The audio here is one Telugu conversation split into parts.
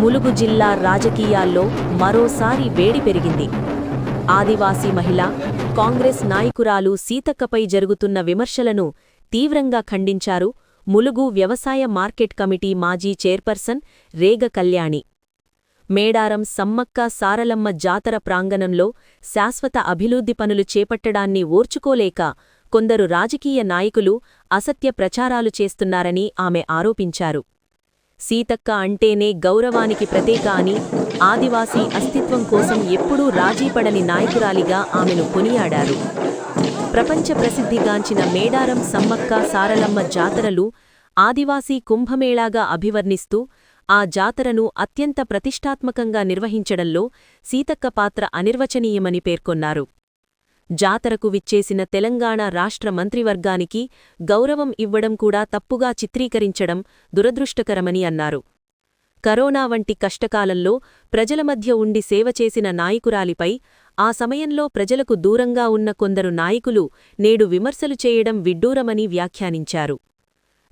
ములుగు జిల్లా రాజకీయాల్లో మరోసారి వేడి పెరిగింది. ఆదివాసీ మహిళ కాంగ్రెస్ నాయకురాలు సీతక్కపై జరుగుతున్న విమర్శలను తీవ్రంగా ఖండించారు ములుగు వ్యవసాయ మార్కెట్ కమిటీ మాజీ చైర్పర్సన్ రేగ కళ్యాణి. మేడారం సమ్మక్క సారలమ్మ జాతర ప్రాంగణంలో శాశ్వత అభివృద్ధి పనులు చేపట్టడాన్ని ఓర్చుకోలేక కొందరు రాజకీయ నాయకులు అసత్య ప్రచారాలు చేస్తున్నారని ఆమె ఆరోపించారు. సీతక్క అంటేనే గౌరవానికి ప్రతీక అని ఆదివాసీ అస్తిత్వం కోసం ఎప్పుడూ రాజీపడని నాయకురాలిగా ఆమెను కొనియాడారు. ప్రపంచ ప్రసిద్ధిగాంచిన మేడారం సమ్మక్క సారలమ్మ జాతరలు ఆదివాసీ కుంభమేళాగా అభివర్ణిస్తూ ఆ జాతరను అత్యంత ప్రతిష్టాత్మకంగా నిర్వహించడంలో సీతక్క పాత్ర అనిర్వచనీయమని పేర్కొన్నారు. జాతరకు విచ్చేసిన తెలంగాణ రాష్ట్ర మంత్రివర్గానికి గౌరవం ఇవ్వడం కూడా తప్పుగా చిత్రీకరించడం దురదృష్టకరమని అన్నారు. కరోనా వంటి కష్టకాలంలో ప్రజల మధ్య ఉండి సేవ చేసిన నాయకురాలిపై ఆ సమయంలో ప్రజలకు దూరంగా ఉన్న కొందరు నాయకులు నేడు విమర్శలు చేయడం విడ్డూరమని వ్యాఖ్యానించారు.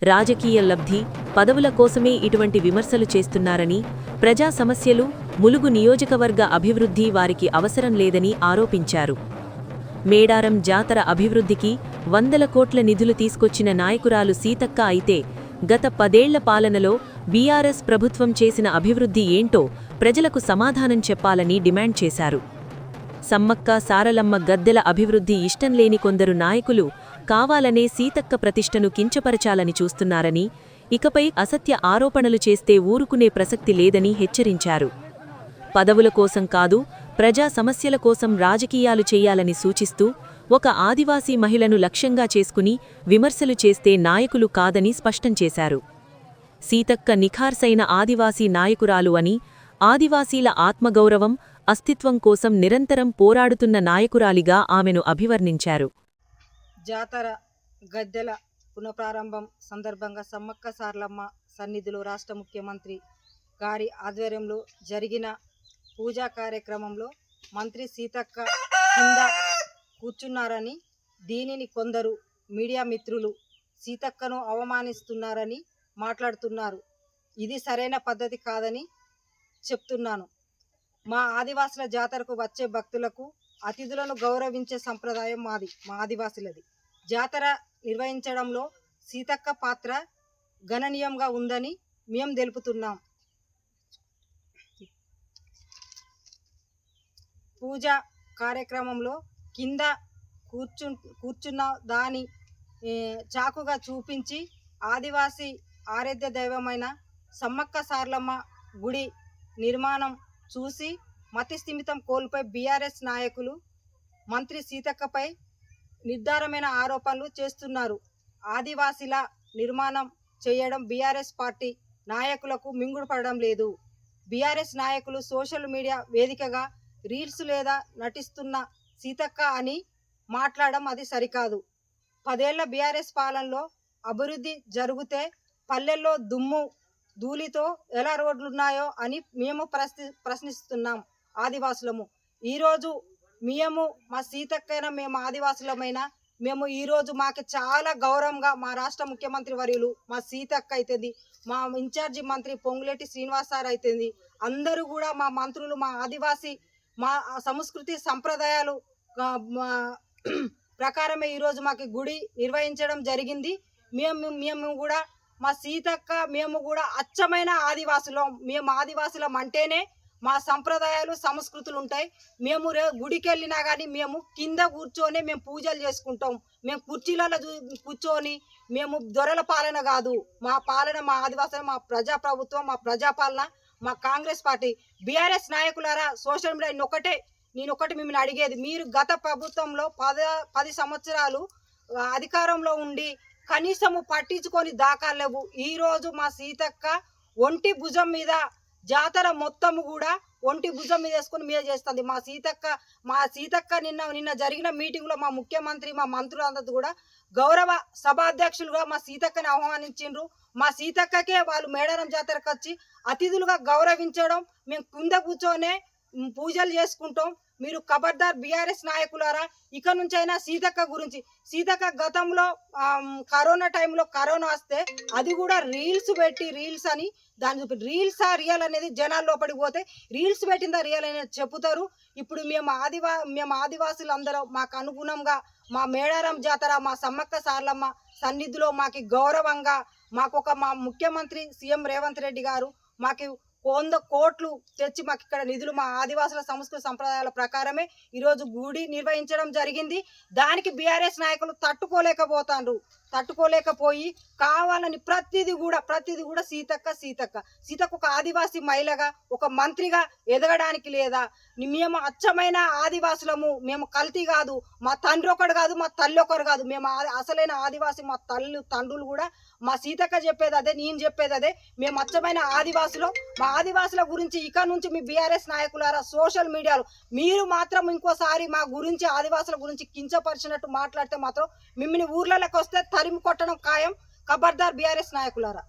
రాజకీయ లబ్ధి పదవుల కోసమే ఇటువంటి విమర్శలు చేస్తున్నారని ప్రజా సమస్యలు ములుగు నియోజకవర్గ అభివృద్ధి వారికి అవసరం లేదని ఆరోపించారు. మేడారం జాతర అభివృద్ధికి వందల కోట్ల నిధులు తీసుకొచ్చిన నాయకురాలు సీతక్క అయితే గత పదేళ్ళ పాలనలో బీఆర్ఎస్ ప్రభుత్వం చేసిన అభివృద్ధి ఏంటో ప్రజలకు సమాధానం చెప్పాలని డిమాండ్ చేశారు. సమ్మక్క సారలమ్మ గద్దెల అభివృద్ధి ఇష్టం లేని కొందరు నాయకులు కావాలనే సీతక్క ప్రతిష్టను కించపరచాలని చూస్తున్నారని ఇకపై అసత్య ఆరోపణలు చేస్తే ఊరుకునే ప్రసక్తి లేదని హెచ్చరించారు. పదవుల కోసం కాదు ప్రజా సమస్యల కోసం రాజకీయాలు చేయాలని సూచిస్తూ ఒక ఆదివాసీ మహిళను లక్ష్యంగా చేసుకుని విమర్శలు చేస్తే నాయకులు కాదని స్పష్టం చేశారు. సీతక్క నిఖార్సైన ఆదివాసీ నాయకురాలు అని ఆదివాసీల ఆత్మగౌరవం అస్తిత్వం కోసం నిరంతరం పోరాడుతున్న నాయకురాలిగా ఆమెను అభివర్ణించారు. జాతర గద్దెల పునఃప్రారంభం సందర్భంగా సమ్మక్క సార్లమ్మ సన్నిధిలో రాష్ట్ర ముఖ్యమంత్రి గారి ఆధ్వర్యంలో జరిగిన పూజా కార్యక్రమంలో మంత్రి సీతక్క కింద కూర్చున్నారని దీనిని కొందరు మీడియా మిత్రులు సీతక్కను అవమానిస్తున్నారని మాట్లాడుతున్నారు. ఇది సరైన పద్ధతి కాదని చెప్తున్నాను. మా ఆదివాసుల జాతరకు వచ్చే భక్తులకు అతిథులను గౌరవించే సంప్రదాయం మాది మా ఆదివాసులది. జాతర నిర్వహించడంలో సీతక్క పాత్ర గణనీయంగా ఉందని మేము తెలుపుతున్నాం. పూజ కార్యక్రమంలో కింద కూర్చు కూర్చున్న దాని చాకుగా చూపించి ఆదివాసి ఆరాధ్య దైవమైన సమ్మక్క సార్లమ్మ గుడి నిర్మాణం చూసి మతి స్థిమితం కోల్పోయి బీఆర్ఎస్ నాయకులు మంత్రి సీతక్కపై నిర్ధారమైన ఆరోపణలు చేస్తున్నారు. ఆదివాసీల నిర్మాణం చేయడం బీఆర్ఎస్ పార్టీ నాయకులకు మింగుడు పడడం లేదు. బీఆర్ఎస్ నాయకులు సోషల్ మీడియా వేదికగా రీల్స్ లేదా నటిస్తున్న సీతక్క అని మాట్లాడడం అది సరికాదు. పదేళ్ళ బీఆర్ఎస్ పాలనలో అభివృద్ధి జరిగితే పల్లెల్లో దుమ్ము ధూళితో ఎలా రోడ్లున్నాయో అని మేము ప్రశ్ని ప్రశ్నిస్తున్నాం ఆదివాసులము. ఈరోజు మేము మా సీతక్కైనా మేము ఆదివాసులమైన మేము ఈరోజు మాకు చాలా గౌరవంగా మా రాష్ట్ర ముఖ్యమంత్రి వర్యులు మా సీతక్క అయితేంది మా ఇన్ఛార్జి మంత్రి పొంగులేటి శ్రీనివాస్ సార్ అయితేంది అందరూ కూడా మా మంత్రులు మా ఆదివాసీ మా సంస్కృతి సంప్రదాయాలు ప్రకారమే ఈరోజు మాకు గుడి నిర్వహించడం జరిగింది. మేము మేము కూడా మా సీతక్క మేము కూడా అచ్చమైన ఆదివాసులం మేము ఆదివాసులం అంటేనే మా సంప్రదాయాలు సంస్కృతులు ఉంటాయి. మేము రే గుడికి వెళ్ళినా కానీ మేము కింద కూర్చొని మేము పూజలు చేసుకుంటాం. మేము కుర్చీలలో కూర్చొని మేము దొరల పాలన కాదు. మా పాలన మా ఆదివాసులు మా ప్రజా ప్రభుత్వం మా ప్రజాపాలన మా కాంగ్రెస్ పార్టీ బీఆర్ఎస్ నాయకులారా సోషల్ మీడియా నేను ఒకటే నేను ఒకటి మిమ్మల్ని అడిగేది మీరు గత ప్రభుత్వంలో పద పది సంవత్సరాలు అధికారంలో ఉండి కనీసము పట్టించుకొని దాఖలు లేవు. మా సీతక్క ఒంటి భుజం మీద జాతర మొత్తము కూడా ఒంటి భుజం మీద వేసుకుని మీద చేస్తుంది. మా సీతక్క మా సీతక్క నిన్న నిన్న జరిగిన మీటింగ్లో మా ముఖ్యమంత్రి మా మంత్రులందరూ కూడా గౌరవ సభాధ్యక్షులుగా మా సీతక్కని ఆహ్వానించిండ్రు. మా సీతక్కకే వాళ్ళు మేడారం జాతరకు వచ్చి అతిథులుగా గౌరవించడం మేము కింద కూర్చొనే పూజలు చేసుకుంటాం. మీరు ఖబర్దార్ బీఆర్ఎస్ నాయకులారా ఇక నుంచైనా సీతక్క గురించి సీతక్క గతంలో కరోనా టైంలో కరోనా వస్తే అది కూడా రీల్స్ పెట్టి రీల్స్ అని దాని రీల్సా రియల్ అనేది జనాల లోపలికి పోతే రీల్స్ పెట్టిందా రియల్ అనేది చెబుతారు ఇప్పుడు మేము ఆదివా మేము ఆదివాసులు అందరం మాకు అనుగుణంగా మా మేడారం జాతర మా సమ్మక్క సార్లమ్మ సన్నిధిలో మాకు గౌరవంగా మాకు ఒక మా ముఖ్యమంత్రి సీఎం రేవంత్ రెడ్డి గారు మాకు వంద కోట్లు తెచ్చి మాకు ఇక్కడ నిధులు మా ఆదివాసుల సంస్కృతి సంప్రదాయాల ప్రకారమే ఈరోజు గుడి నిర్వహించడం జరిగింది. దానికి బీఆర్ఎస్ నాయకులు తట్టుకోలేకపోతాండ్రు. తట్టుకోలేకపోయి కావాలని ప్రతిదీ కూడా ప్రతిదీ కూడా సీతక్క సీతక్క. సీతక్క ఒక ఆదివాసి మహిళగా ఒక మంత్రిగా ఎదగడానికి లేదా మేము అచ్చమైన ఆదివాసులము మేము కల్తీ కాదు. మా తండ్రి ఒకడు కాదు మా తల్లి ఒకరు కాదు. మేము అసలైన ఆదివాసి మా తల్లి తండ్రులు కూడా మా సీతక్క చెప్పేది అదే నేను చెప్పేది అదే. మేము అచ్చమైన ఆదివాసులు. మా ఆదివాసుల గురించి ఇక నుంచి మీ బీఆర్ఎస్ నాయకులారా సోషల్ మీడియాలో మీరు మాత్రం ఇంకోసారి మా గురించి ఆదివాసుల గురించి కించపరిచినట్టు మాట్లాడితే మాత్రం మిమ్మల్ని ఊర్లలోకి వస్తే తరిమి కొట్టడం ఖాయం ఖబర్దార్ బీఆర్ఎస్ నాయకులారా.